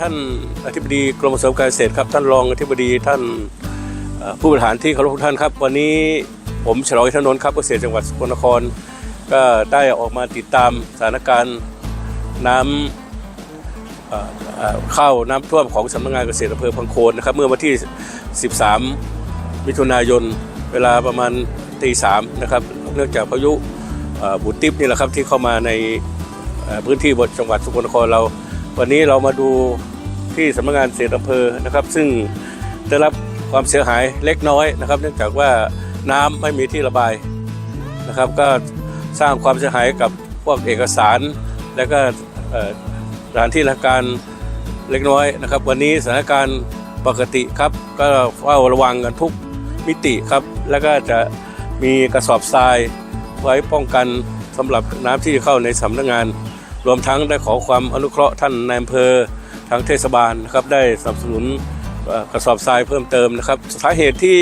ท่านอธิบดีกรมส่งเสริมการเกษตรครับ ท่านรองอธิบดีท่านผู้บริหารที่เคารพทุกท่านครับ วันนี้ผมฉลองอินทนนท์ครับเกษตรจังหวัดสกลนคร ก็ได้ออกมาติดตามสถานการณ์น้ำเอ่อเข้าน้ำท่วมของสำนักงานเกษตรอำเภอพังโคนนะครับ เมื่อวันที่ 13 มิถุนายนเวลาประมาณตีสามนะครับเนื่องจากพายุบุติบนี่แหละครับที่เข้ามาในพื้นที่บนจังหวัดสกลนครเรา วันนี้เรามาดูที่สำนักงานเกษตอำเภอนะครับ ซึ่งได้รับความเสียหายเล็กน้อยนะครับ เนื่องจากว่าน้ำไม่มีที่ระบายนะครับ ก็สร้างความเสียหายกับพวกเอกสาร และก็สถานที่ราชการเล็กน้อยนะครับ วันนี้สถานการณ์ปกติครับ ก็เฝ้าระวังกันทุกมิติครับ แล้วก็จะมีกระสอบทรายไว้ป้องกันสำหรับน้ำที่เข้าในสำนักงาน รวมทั้งได้ขอความอนุเคราะห์ท่านนายอำเภอทางเทศบาลนะครับได้สนับสนุนกระสอบทรายเพิ่มเติมนะครับสาเหตุที่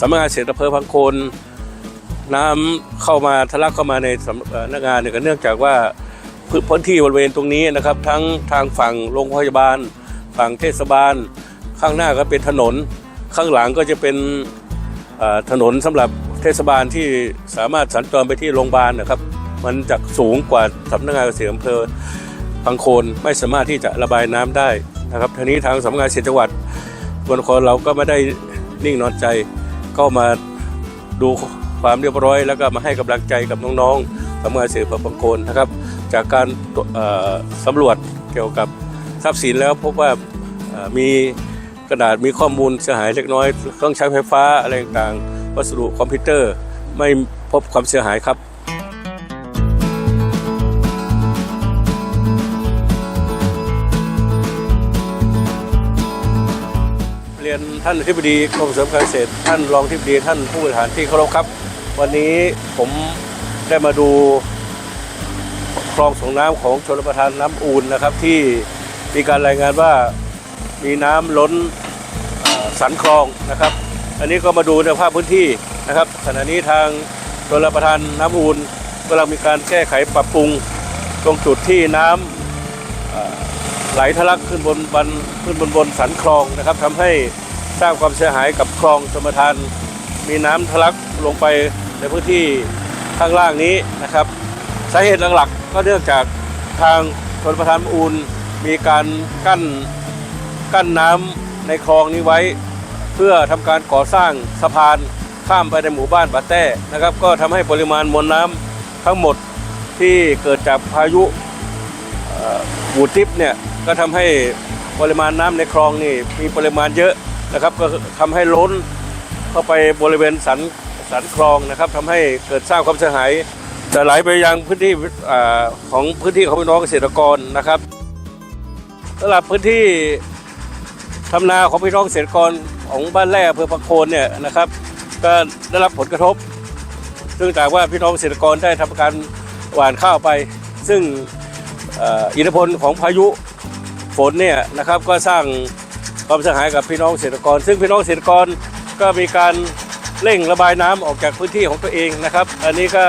สำนักงานเศรษฐอำเภอพังโคนน้ำเข้ามาทะลักเข้ามาในสำนักงานเนี่ยก็เนื่องจากว่าพื้นที่บริเวณตรงนี้นะครับ ทั้งทางฝั่งโรงพยาบาล ฝั่งเทศบาล ข้างหน้าก็เป็นถนน ข้างหลังก็จะเป็นถนนสำหรับเทศบาลที่สามารถสัญจรไปที่โรงพยาบาลนะครับ มันจะสูงกว่าสำนักงานเกษตรอำเภอพังโคนไม่สามารถที่จะระบายน้ำได้นะครับทีนี้ทางสำนักงานเกษตรจังหวัดบนครเราก็ไม่ได้นิ่งนอนใจ ก็มาดูความเรียบร้อย แล้วก็มาให้กำลังใจกับน้องๆสำนักงานเกษตรอำเภอพังโคนนะครับ จากการเอ่อสำรวจเกี่ยวกับทรัพย์สินแล้วพบว่ามีกระดาษมีข้อมูลเสียหายเล็กน้อยเครื่องใช้ไฟฟ้าอะไรต่างๆวัสดุคอมพิวเตอร์ไม่พบความเสียหายครับ รียนท่านอธิบดีกรมเสริมการเกษตร ท่านรองอธิบดีท่านผู้บริหารที่เคารพครับ วันนี้ผมได้มาดูคลองส่งน้ำของชลประทานน้ำอูนนะครับ ที่มีการรายงานว่ามีน้ำล้นสันคลองนะครับ อันนี้ก็มาดูในภาพพื้นที่นะครับขณะนี้ทางชลประทานน้ำอูนกำลังมีการแก้ไขปรับปรุงตรงจุดที่น้ำไหลทะลักขึ้นบนบันขึ้นบนบนสันคลองนะครับทำให้ สร้างความเสียหายกับคลองชมทาน มีน้ำทะลักลงไปในพื้นที่ข้างล่างนี้นะครับ สาเหตุหลักๆก็เนื่องจากทางชนประทานอูนมีการกั้นกั้นน้ำในคลองนี้ไว้ เพื่อทำการก่อสร้างสะพานข้ามไปในหมู่บ้านปาแต้นะครับ ก็ทำให้ปริมาณมวลน้ำทั้งหมดที่เกิดจากพายุบูทิปเนี่ยก็ทำให้ปริมาณน้ำในคลองนี่มีปริมาณเยอะ นะครับก็ทำให้ล้นเข้าไปบริเวณสันสันคลองนะครับทำให้เกิดสร้างความเสียหายจะไหลไปยังพื้นที่ของพื้นที่ของพี่น้องเกษตรกรนะครับสำหรับพื้นที่ทำนาของพี่น้องเกษตรกรของบ้านแร่อำเภอพังโคนเนี่ยนะครับ ก็ได้รับผลกระทบเนื่งจากว่าพี่น้องเกษตรกรได้ทำการหว่านข้าวไป ซึ่งอิทธิพลของพายุฝนเนี่ยนะครับก็สร้าง ความเสียหายกับพี่น้องเกษตรกร ซึ่งพี่น้องเกษตรกรก็มีการเร่งระบายน้ำออกจากพื้นที่ของตัวเองนะครับ อันนี้ก็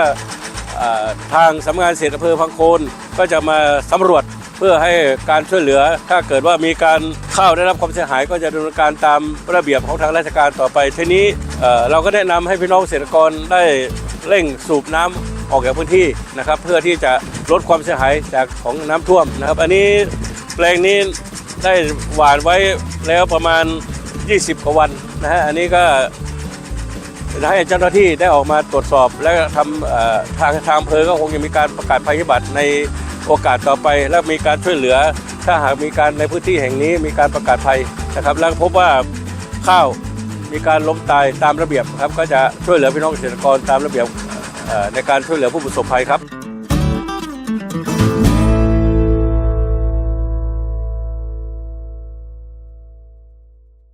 ทางสำนักงานเกษตรอำเภอพังโคนก็จะมาสำรวจเพื่อให้การช่วยเหลือ ถ้าเกิดว่ามีการเข้าได้รับความเสียหายก็จะดำเนินการตามระเบียบของทางราชการต่อไป ทีนี้เเราก็แนะนำให้พี่น้องเกษตรกรได้เร่งสูบน้ำออกจากพื้นที่นะครับ เพื่อที่จะลดความเสียหายจากของน้ำท่วมนะครับ อันนี้แปลงนี้ ได้หวานไว้แล้วประมาณ 20 กว่าวันนะฮะอันนี้ก็ให้เจ้าหน้าที่ได้ออกมาตรวจสอบ และทำทางทางอำเภอก็คงจะมีการประกาศภัยพิบัติในโอกาสต่อไป และมีการช่วยเหลือ ถ้าหากมีการในพื้นที่แห่งนี้มีการประกาศภัยนะครับแล้วพบว่าข้าวมีการล้มตายตามระเบียบครับก็จะช่วยเหลือพี่น้องเกษตรกรตามระเบียบในการช่วยเหลือผู้ประสบภัยครับ